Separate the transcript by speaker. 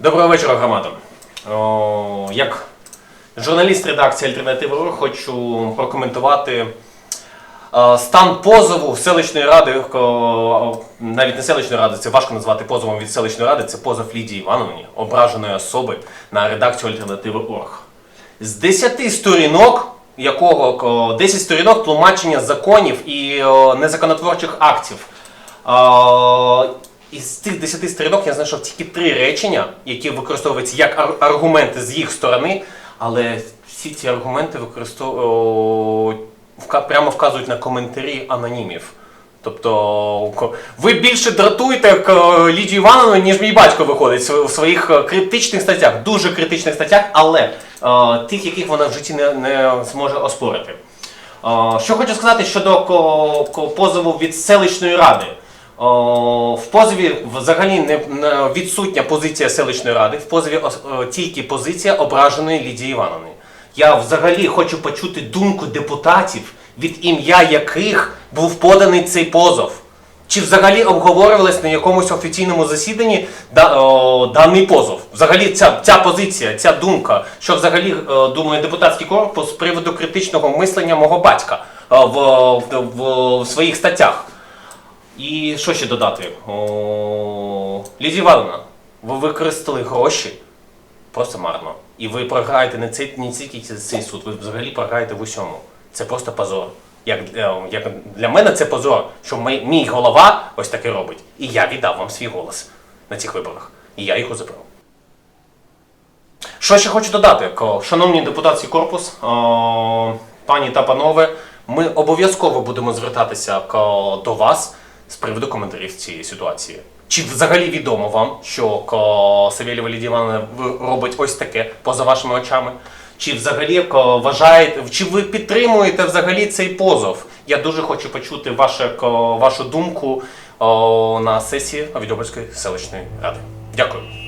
Speaker 1: Доброго вечора, громада. Як журналіст редакції Альтернативи хочу прокоментувати е, стан позову селищної ради, навіть не селищної ради, це важко назвати позовом від селищної ради, це позов Лідії Івановні, ображеної особи на редакцію Альтернативи Орг. З 10 сторінок, якого 10 сторінок тлумачення законів і незаконотворчих актів. Із цих 10 сторінок я знайшов тільки три речення, які використовуються як ар- аргументи з їх сторони, але всі ці аргументи використовують прямо вказують на коментарі анонімів. Тобто ви більше дратуєте Лідію Івановну, ніж мій батько виходить в своїх е, критичних статтях, дуже критичних статтях, але е, тих, яких вона в житті не, не зможе оспорити. Е, Що хочу сказати щодо позову від селищної ради. В позові взагалі не, відсутня позиція селищної ради, в позові о, тільки позиція ображеної Лідії Івановни. Я взагалі хочу почути думку депутатів, від ім'я яких був поданий цей позов. Чи взагалі обговорювалось на якомусь офіційному засіданні даний позов? Взагалі ця, ця позиція, ця думка, що взагалі е, думає депутатський корпус з приводу критичного мислення мого батька е, в, в, в своїх статтях. І що ще додати? О, Лідія Івановна, ви використали гроші просто марно. І ви програєте не цей, не тільки цей суд, ви взагалі програєте в усьому. Це просто позор. Як, е, як для мене це позор, що мій, мій голова ось таке робить. І я віддав вам свій голос на цих виборах. І я його забрав. Що ще хочу додати, шановні депутатський корпус, пані та панове, ми обов'язково будемо звертатися до вас з приводу коментарів цієї ситуації. Чи взагалі відомо вам, що Савєлєва Лідія Івановна робить ось таке поза вашими очами? Чи взагалі вважаєте, чи ви підтримуєте взагалі цей позов? Я дуже хочу почути ваше, вашу думку на сесії Авідобольської селищної ради. Дякую.